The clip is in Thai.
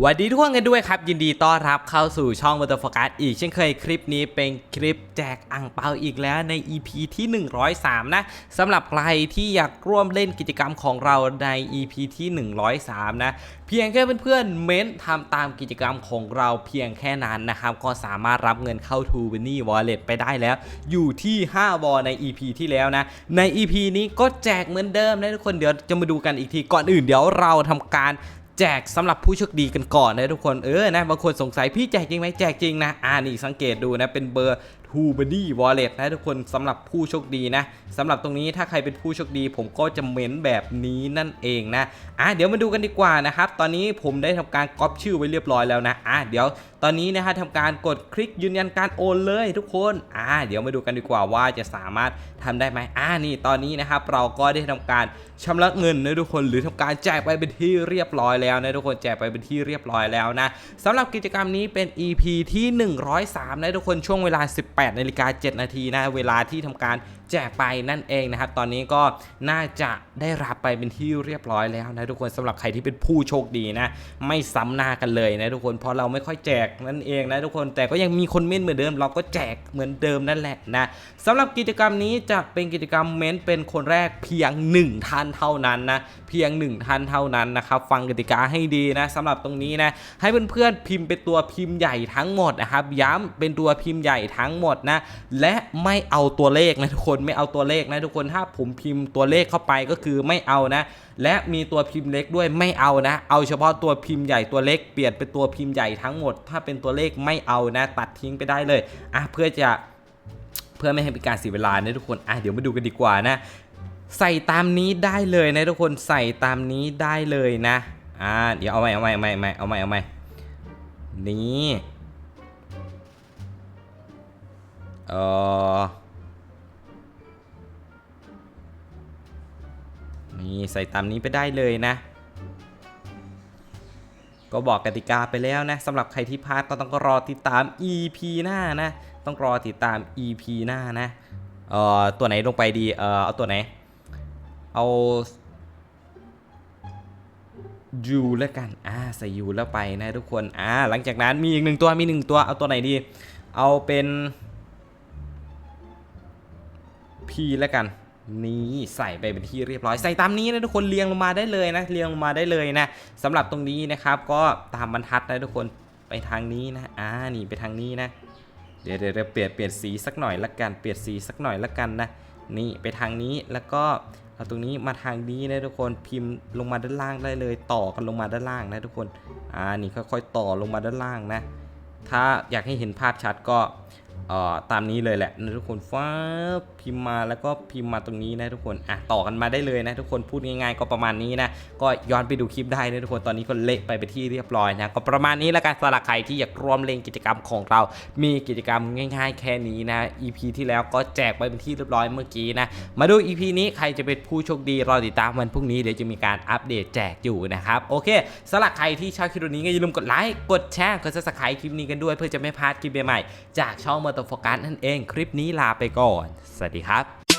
วัสดีทุกคนกันด้วยครับ ยินดีต้อนรับเข้าสู่ช่อง m o t o r f o c u s อีกเช่นเคยคลิปนี้เป็นคลิปแจกอ่างเปาอีกแล้วใน EP ที่ 103 นะสำหรับใครที่อยากร่วมเล่นกิจกรรมของเราใน EP ที่ 103 นะเพียงแค่เพื่อนๆเม้นทำตามกิจกรรมของเราเพียงแค่นั้นนะครับ ก็สามารถรับเงินเข้า t ู b นี่ Wallet ไปได้แล้ว อยู่ที่ 5 วอใน EP ที่แล้วนะ ใน EP นี้ก็แจกเหมือนเดิมนะทุกคนเดี๋ยวจะมาดูกันอีกทีก่อนอื่นเดี๋ยวเราทำการ แจกสำหรับผู้โชคดีกันก่อนนะทุกคนเออนะบางคนสงสัยพี่แจกจริงไหมแจกจริงนะอ่านี่สังเกตดูนะเป็นเบอร์ t o b o d y Wallet นะทุกคนสำหรับผู้โชคดีนะสำหรับตรงนี้ถ้าใครเป็นผู้โชคดี ผมก็จะเม้นแบบนี้นั่นเองนะอะเดี๋ยวมาดูกันดีกว่านะครับ ตอนนี้ผมได้ทำการก๊อปชื่อไว้เรียบร้อยแล้วนะอะเดี๋ยวตอนนี้นะฮะทำการกดคลิกยืนยันการโอนเลยทุกคนอ่าเดี๋ยวมาดูกันดีกว่าว่าจะสามารถทำได้ไหมอ่านี่ตอนนี้นะครับเราก็ได้ทำการชำระเงินนะทุกคนหรือทำการแจกไปเป็นที่เรียบร้อยแล้วนะทุกคนแจกไปเป็นที่เรียบร้อยแล้วนะสำหรับกิจกรรมนี้เป็น EP ที่ 103นะทุกคนช่วงเวลา 18นาฬิกา7นาทีนะเวลาที่ทำการแจกไปนั่นเองนะครับ ตอนนี้ก็น่าจะได้รับไปเป็นที่เรียบร้อยแล้วนะทุกคนสำหรับใครที่เป็นผู้โชคดีนะ ไม่ซ้ำหน้ากันเลยนะทุกคนเพราะเราไม่ค่อยแจกนั่นเองนะทุกคนแต่ก็ยังมีคนเม้นเหมือนเดิม เราก็แจกเหมือนเดิมนั่นแหละนะสำหรับกิจกรรมนี้จะเป็นกิจกรรมเม้นเป็นคนแรกเพียง 1ท่านเท่านั้นนะเพียง 1ท่านเท่านั้นนะครับฟังกติกาให้ดีนะสำหรับตรงนี้นะให้เพื่อนๆพิมพ์เป็นตัวพิมพ์ใหญ่ทั้งหมดนะครับย้ำเป็นตัวพิมพ์ใหญ่ทั้งหมดนะ และไม่เอาตัวเลขนะทุกคนไม่เอาตัวเลขนะทุกคนถ้าผมพิมพ์ตัวเลขเข้าไปก็คือไม่เอานะ และมีตัวพิมพ์เล็กด้วยไม่เอานะ เอาเฉพาะตัวพิมพ์ใหญ่ตัวเล็กเปลี่ยนเป็นตัวพิมพ์ใหญ่ทั้งหมด ถ้าเป็นตัวเลขไม่เอานะ ตัดทิ้งไปได้เลยอะเพื่อจะเพื่อไม่ให้เป็นการเสียเวลานะทุกคนอะเดี๋ยวมาดูกันดีกว่านะ ใส่ตามนี้ได้เลยนะทุกคนใส่ตามนี้ได้เลยนะอ่าเดี๋ยวเอาใหม่เอาใหม่เอาใหม่เอาใหม่เอาใหม่นี่ เออนี่ใส่ตามนี้ไปได้เลยนะ ก็บอกกติกาไปแล้วนะสำหรับใครที่พลาดก็ต้องรอติดตาม EP หน้านะ ต้องรอติดตาม EP หน้านะเอ่อตัวไหนลงไปดีเอ่อเอาตัวไหน เอายูแล้วกัน อ่า ใส่ยูแล้วไปนะทุกคน อ่า หลังจากนั้นมีอีกหนึ่งตัว มีหนึ่งตัว เอาตัวไหนดี เอาเป็น P แล้วกันนี่ใส่ไปเป็นที่เรียบร้อยใส่ตามนี้นะทุกคนเรียงลงมาได้เลยนะเรียงลงมาได้เลยนะสำหรับตรงนี้นะครับ ก็ตามบรรทัดนะทุกคนไปทางนี้นะอ่านี่ไปทางนี้นะ เดี๋ยวเดี๋ยวเปลี่ยนเปลี่ยนสีสักหน่อยละกันเปลี่ยนสีสักหน่อยละกันนะนี่ไปทางนี้แล้วก็เอาตรงนี้มาทางนี้นะทุกคนพิมพ์ลงมาด้านล่างได้เลย ต่อกันลงมาด้านล่างนะทุกคนอ่านี่ค่อยๆต่อลงมาด้านล่างนะ ถ้าอยากให้เห็นภาพชัดก็เอ่อตามนี้เลยแหละนะทุกคนฟ้า พิมพ์มาแล้วก็พิมพ์มาตรงนี้นะทุกคนอะต่อกันมาได้เลยนะทุกคนพูดง่ายๆ ก็ประมาณนี้นะก็ย้อนไปดูคลิปได้นะทุกคนตอนนี้ก็เละไปไปนที่เรียบร้อยนะก็ประมาณนี้แล้วกันสำหรับใครที่อยากร่วมเล่นกิจกรรมของเรา มีกิจกรรมง่าย ๆ แค่นี้นะ EP ที่แล้วก็แจกไปเป็นที่เรียบร้อยเมื่อกี้นะมาดู EP นี้ใครจะเป็นผู้โชคดีรอติดตามวันพรุ่งนี้เดี๋ยวจะมีการอัปเดตแจกอยู่นะครับโอเคสำหรับใครที่ชอบคลิปนี้ก็อย่าลืมกดไลค์กดแชร์กด subscribe คลิปนี้กันด้วย เพื่อจะไม่พลาดคลิปใหม่ๆจากช่องมอเตอร์โฟกัสนั่นเองคลิปนี้ลาไปก่อนสวัสดีครับ